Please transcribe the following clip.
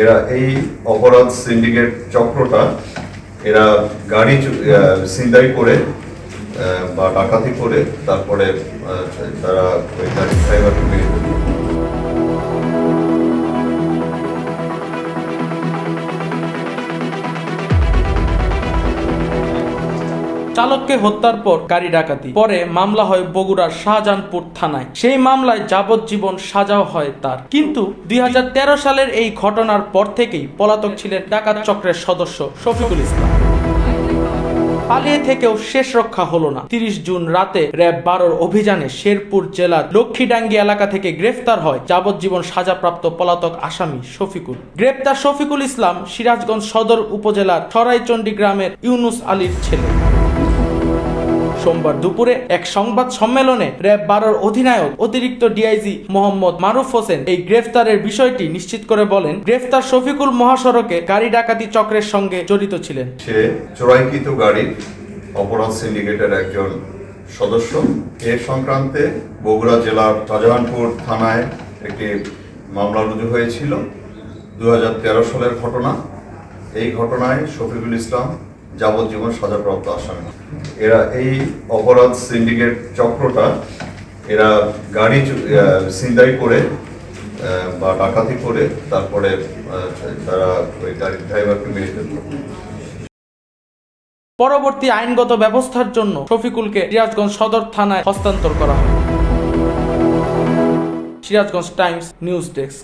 এরা এই অপরাধ সিন্ডিকেট চক্রটা এরা গাড়ি সিন্দাই করে বা ডাকাতি করে, তারপরে তারা ওই গাড়ির ড্রাইভারকে চালককে হত্যার পর গাড়ি ডাকাতি। পরে মামলা হয় বগুড়ার শাহজাহানপুর থানায়। সেই মামলায় যাবজ্জীবন সাজাও হয় তার। কিন্তু দুই হাজার তেরো সালের এই ঘটনার পর থেকেই পলাতক ছিলেন ডাকাত চক্রের সদস্য শফিকুল ইসলাম। পালিয়ে থেকেও শেষ রক্ষা হলো না। তিরিশ জুন রাতে র্যাব বারোর অভিযানে শেরপুর জেলার লক্ষ্মীডাঙ্গি এলাকা থেকে গ্রেফতার হয় যাবজ্জীবন সাজাপ্রাপ্ত পলাতক আসামি শফিকুল। গ্রেপ্তার শফিকুল ইসলাম সিরাজগঞ্জ সদর উপজেলার সরাইচন্ডী গ্রামের ইউনুস আলীর ছেলে। সোমবার দুপুরে এক সংবাদ সম্মেলনে র্যাব বারোর অধিনায়ক অতিরিক্ত ডিআইজি মোহাম্মদ মারুফ হোসেন এই গ্রেফতারের বিষয়টি নিশ্চিত করে বলেন, গ্রেফতার শফিকুল মহাসড়কে গাড়ি ডাকাতি চক্রের সঙ্গে জড়িত ছিলেন। সে চোরাইকৃত গাড়ির অপরাধ সিন্ডিকেটের একজন সদস্য। এ সংক্রান্তে বগুড়া জেলার শাহজাহানপুর থানায় একটি মামলা রুজু হয়েছিল। দুই হাজার তেরো সালের ঘটনা। এই ঘটনায় শফিকুল ইসলাম যাবজ্জীবন সাজাপ্রাপ্ত আসামি। এরা এই অপরাধ সিন্ডিকেট চক্রটা এরা গাড়ি ছিনতাই করে বা ডাকাতি করে, তারপরে তারা ওই গাড়ির ড্রাইভারকে মেরে ফেলতো পরবর্তী আইনগত ব্যবস্থার জন্য শফিকুলকে সিরাজগঞ্জ সদর থানায় হস্তান্তর করা হয়। Sirajganj times news desk.